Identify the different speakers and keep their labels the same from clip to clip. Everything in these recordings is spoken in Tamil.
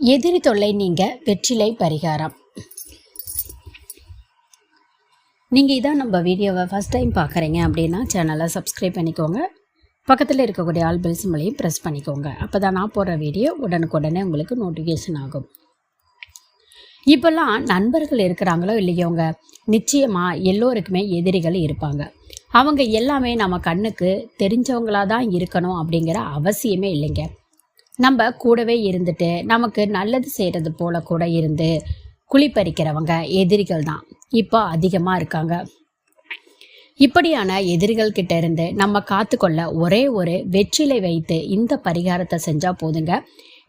Speaker 1: எதிரி தொல்லை நீங்க வெற்றிலை பரிகாரம். நீங்கள் இதான் நம்ம வீடியோவை ஃபஸ்ட் டைம் பார்க்குறீங்க அப்படின்னா சேனலை சப்ஸ்கிரைப் பண்ணிக்கோங்க. பக்கத்தில் இருக்கக்கூடிய ஆல் பெல் சிம்பிளையும் ப்ரெஸ் பண்ணிக்கோங்க. அப்போ தான் நான் போடுற வீடியோ உடனுக்குடனே உங்களுக்கு நோட்டிஃபிகேஷன் ஆகும். இப்போல்லாம் நண்பர்கள் இருக்கிறாங்களோ இல்லையோங்க நிச்சயமாக எல்லோருக்குமே எதிரிகள் இருப்பாங்க. அவங்க எல்லாமே நம்ம கண்ணுக்கு தெரிஞ்சவங்களாக தான் இருக்கணும் அப்படிங்கிற அவசியமே இல்லைங்க. நம்ம கூடவே இருந்துட்டு நமக்கு நல்லது செய்கிறது போல கூட இருந்து குளிப்பறிக்கிறவங்க எதிரிகள் தான். இப்போ அதிகமாக இருக்காங்க. இப்படியான எதிரிகள் கிட்ட இருந்து நம்ம காத்துக்கொள்ள ஒரே ஒரு வெற்றிலை வைத்து இந்த பரிகாரத்தை செஞ்சால் போதுங்க.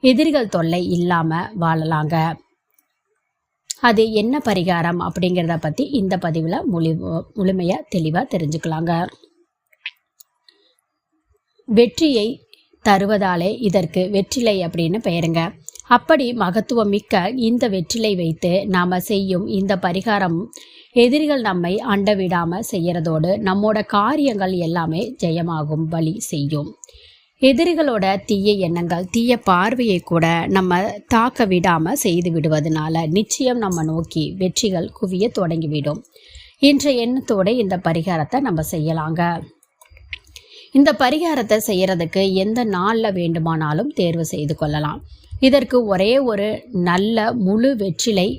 Speaker 1: எதிரிகள் தொல்லை இல்லாமல் வாழலாங்க. அது என்ன பரிகாரம் அப்படிங்கிறத பற்றி இந்த பதிவில் முழு முழுமையாக தெளிவாக தெரிஞ்சுக்கலாங்க. வெற்றியை தருவதாலே இதற்கு வெற்றிலை அப்படின்னு பெயருங்க. அப்படி மகத்துவம் மிக்க இந்த வெற்றிலை வைத்து நாம் செய்யும் இந்த பரிகாரம் எதிரிகள் நம்மை அண்ட விடாமல் செய்கிறதோடு நம்மோட காரியங்கள் எல்லாமே ஜெயமாகும் வழி செய்யும். எதிரிகளோட தீய எண்ணங்கள் தீய பார்வையை கூட நம்ம தாக்க விடாமல் செய்து விடுவதனால நிச்சயம் நம்ம நோக்கி வெற்றிகள் குவிய தொடங்கிவிடும். என்ற எண்ணத்தோடு இந்த பரிகாரத்தை நம்ம செய்யலாங்க. இந்த பரிகாரத்தை செய்யறதுக்கு எந்த நாளில் வேண்டுமானாலும் தேர்வு செய்து கொள்ளலாம். இதற்கு ஒரே ஒரு நல்ல முழு வெற்றிலை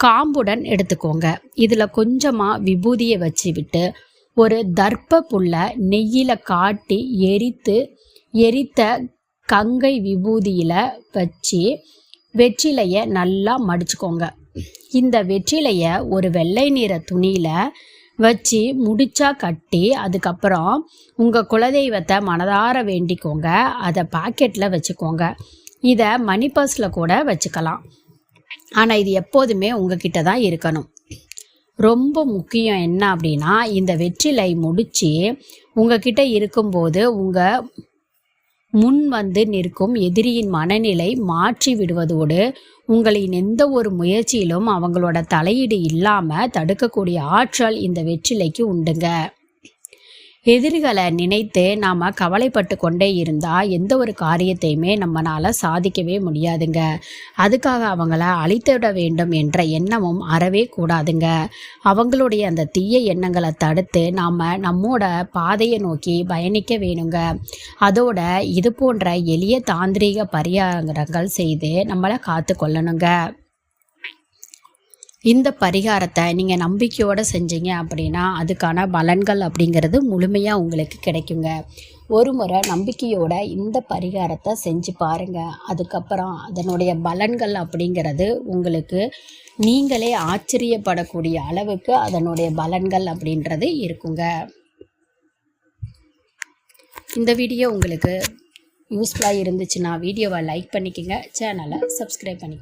Speaker 1: காம்புடன் எடுத்துக்கோங்க. இதில் கொஞ்சமாக விபூதியை வச்சு விட்டு ஒரு தர்ப்ப புல்லை நெய்யில் காட்டி எரித்து எரித்த கங்கை விபூதியில் வச்சு வெற்றிலையை நல்லா மடிச்சுக்கோங்க. இந்த வெற்றிலையை ஒரு வெள்ளை நிற துணியில் வச்சு முடிச்சா கட்டி அதுக்கப்புறம் உங்கள் குலதெய்வத்தை மனதார வேண்டிக்கோங்க. அதை பாக்கெட்டில் வச்சுக்கோங்க. இதை மணி பர்ஸில் கூட வச்சுக்கலாம். ஆனால் இது எப்போதுமே உங்ககிட்ட தான் இருக்கணும். ரொம்ப முக்கியம் என்ன அப்படின்னா இந்த வெற்றிலை முடித்து உங்ககிட்ட இருக்கும்போது உங்கள் முன் வந்து நிற்கும் எதிரியின் மனநிலை மாற்றி விடுவதோடு உங்களின் எந்த ஒரு முயற்சியிலும் அவங்களோட தலையீடு இல்லாமல் தடுக்கக்கூடிய ஆற்றல் இந்த வெற்றிலைக்கு உண்டுங்க. எதிரிகளை நினைத்து நாம் கவலைப்பட்டு கொண்டே இருந்தால் எந்த ஒரு காரியத்தையுமே நம்மளால் சாதிக்கவே முடியாதுங்க. அதுக்காக அவங்கள அழித்துவிட வேண்டும் என்ற எண்ணமும் அறவே கூடாதுங்க. அவங்களுடைய அந்த தீய எண்ணங்களை தடுத்து நாம் நம்மோட பாதையை நோக்கி பயணிக்க வேணுங்க. அதோட இது போன்ற எளிய தாந்திரீக பரிகாரங்கள் செய்து நம்மளை காத்து கொள்ளணுங்க. இந்த பரிகாரத்தை நீங்கள் நம்பிக்கையோடு செஞ்சீங்க அப்படின்னா அதுக்கான பலன்கள் அப்படிங்கிறது முழுமையாக உங்களுக்கு கிடைக்குங்க. ஒரு முறை நம்பிக்கையோட இந்த பரிகாரத்தை செஞ்சு பாருங்கள் அதுக்கப்புறம் அதனுடைய பலன்கள் அப்படிங்கிறது உங்களுக்கு நீங்களே ஆச்சரியப்படக்கூடிய அளவுக்கு அதனுடைய பலன்கள் அப்படின்றது இருக்குங்க. இந்த வீடியோ உங்களுக்கு யூஸ்ஃபுல்லாக இருந்துச்சுன்னா வீடியோவை லைக் பண்ணிக்கோங்க. சேனலை சப்ஸ்கிரைப் பண்ணிக்கோங்க